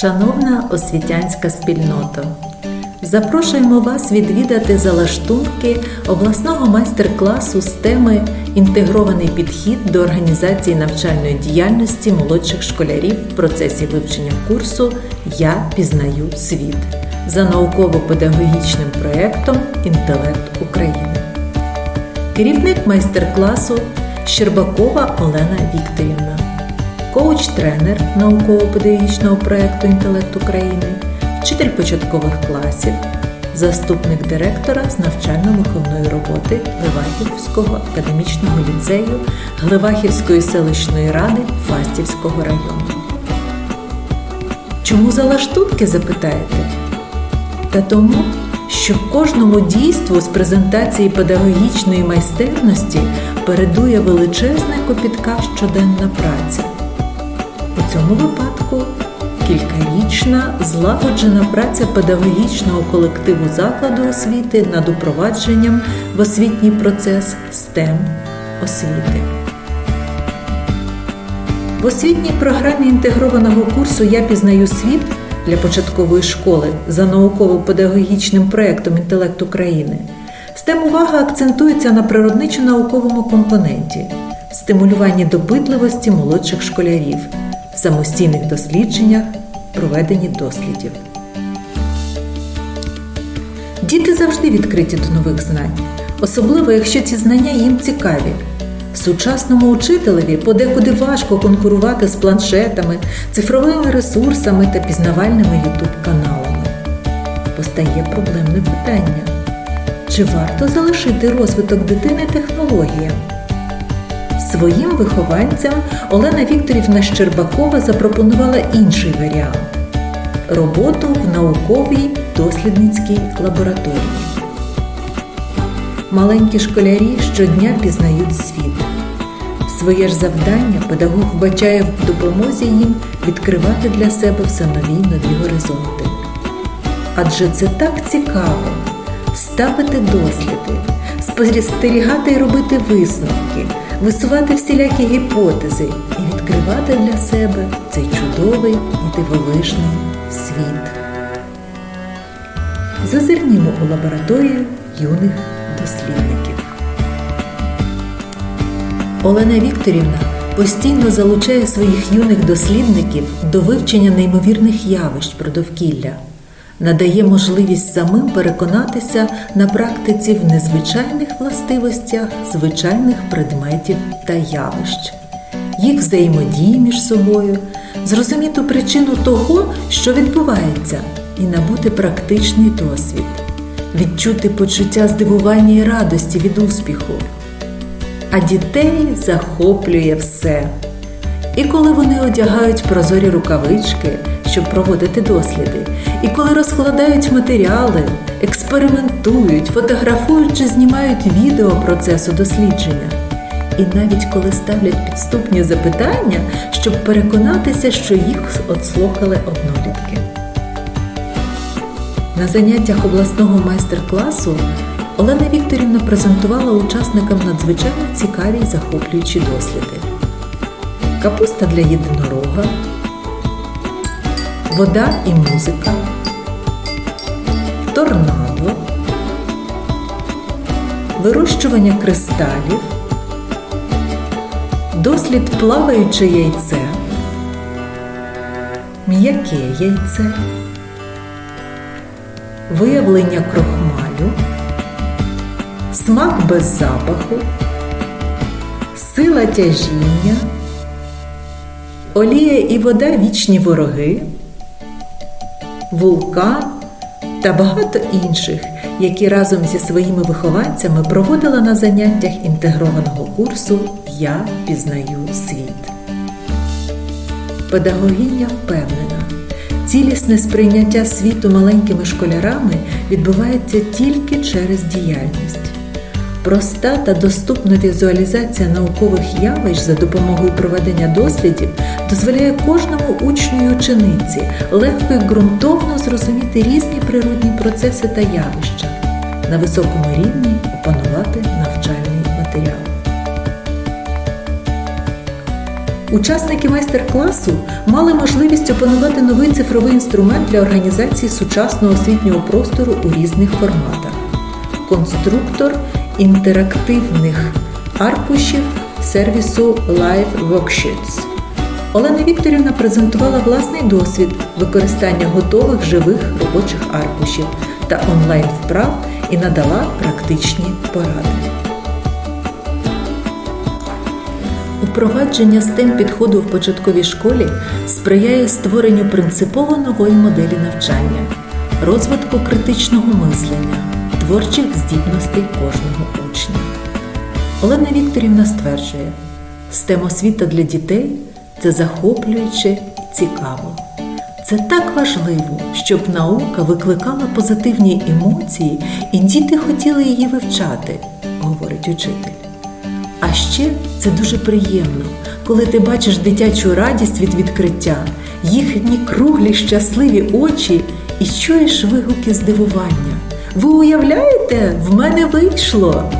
Шановна освітянська спільнота, запрошуємо вас відвідати залаштунки обласного майстер-класу з теми Інтегрований підхід до організації навчальної діяльності молодших школярів в процесі вивчення курсу Я пізнаю світ за науково-педагогічним проєктом Інтелект України. Керівник майстер-класу Щербакова Олена Вікторівна, коуч-тренер науково-педагогічного проєкту Інтелект України, вчитель початкових класів, заступник директора з навчально-виховної роботи Левахівського академічного ліцею Глевахівської селищної ради Фастівського району. Чому залаштунки, запитаєте? Та тому, що кожному дійству з презентації педагогічної майстерності передує величезна копітка щоденна праця. Цьому випадку кількарічна злагоджена праця педагогічного колективу закладу освіти над упровадженням в освітній процес STEM освіти. В освітній програмі інтегрованого курсу Я пізнаю світ для початкової школи за науково-педагогічним проєктом Інтелект України STEM увага акцентується на природничо-науковому компоненті, стимулюванні допитливості молодших школярів, самостійних дослідженнях, проведенні дослідів. Діти завжди відкриті до нових знань, особливо якщо ці знання їм цікаві. Сучасному учителеві подекуди важко конкурувати з планшетами, цифровими ресурсами та пізнавальними ютуб-каналами. Постає проблемне питання: чи варто залишити розвиток дитини технологіям? Своїм вихованцям Олена Вікторівна Щербакова запропонувала інший варіант роботу в науковій дослідницькій лабораторії. Маленькі школярі щодня пізнають світ. Своє ж завдання педагог вбачає в допомозі їм відкривати для себе все нові нові горизонти. Адже це так цікаво ставити досліди, спостерігати і робити висновки, висувати всілякі гіпотези і відкривати для себе цей чудовий і дивовижний світ. Зазирнімо у лабораторію юних дослідників. Олена Вікторівна постійно залучає своїх юних дослідників до вивчення неймовірних явищ про довкілля, надає можливість самим переконатися на практиці в незвичайних властивостях звичайних предметів та явищ, їх взаємодії між собою, зрозуміти причину того, що відбувається, і набути практичний досвід, відчути почуття здивування і радості від успіху. А дітей захоплює все. І коли вони одягають прозорі рукавички, щоб проводити досліди, і коли розкладають матеріали, експериментують, фотографують чи знімають відео процесу дослідження, і навіть коли ставлять підступні запитання, щоб переконатися, що їх отслухали однолітки. На заняттях обласного майстер-класу Олена Вікторівна презентувала учасникам надзвичайно цікаві й захоплюючі досліди. Капуста для єдинорога, вода і музика, торнадо, вирощування кристалів, дослід плаваюче яйце, м'яке яйце, виявлення крохмалю. Смак без запаху, сила тяжіння, олія і вода вічні вороги, вулкан та багато інших, які разом зі своїми вихованцями проводила на заняттях інтегрованого курсу Я пізнаю світ. Педагогиня впевнена. Цілісне сприйняття світу маленькими школярами відбувається тільки через діяльність. Проста та доступна візуалізація наукових явищ за допомогою проведення дослідів дозволяє кожному учню і учениці легко і ґрунтовно зрозуміти різні природні процеси та явища, на високому рівні опанувати навчальний матеріал. Учасники майстер-класу мали можливість опанувати новий цифровий інструмент для організації сучасного освітнього простору у різних форматах. Конструктор інтерактивних аркушів сервісу Live Worksheets. Олена Вікторівна презентувала власний досвід використання готових живих робочих аркушів та онлайн вправ і надала практичні поради. Упровадження STEM підходу в початковій школі сприяє створенню принципово нової моделі навчання, розвитку критичного мислення, творчих здібностей кожного учня. Олена Вікторівна стверджує, STEM освіта для дітей це захоплююче і цікаво. Це так важливо, щоб наука викликала позитивні емоції, і діти хотіли її вивчати, говорить учитель. А ще це дуже приємно, коли ти бачиш дитячу радість від відкриття, їхні круглі щасливі очі і чуєш вигуки здивування. Ви уявляєте, в мене вийшло!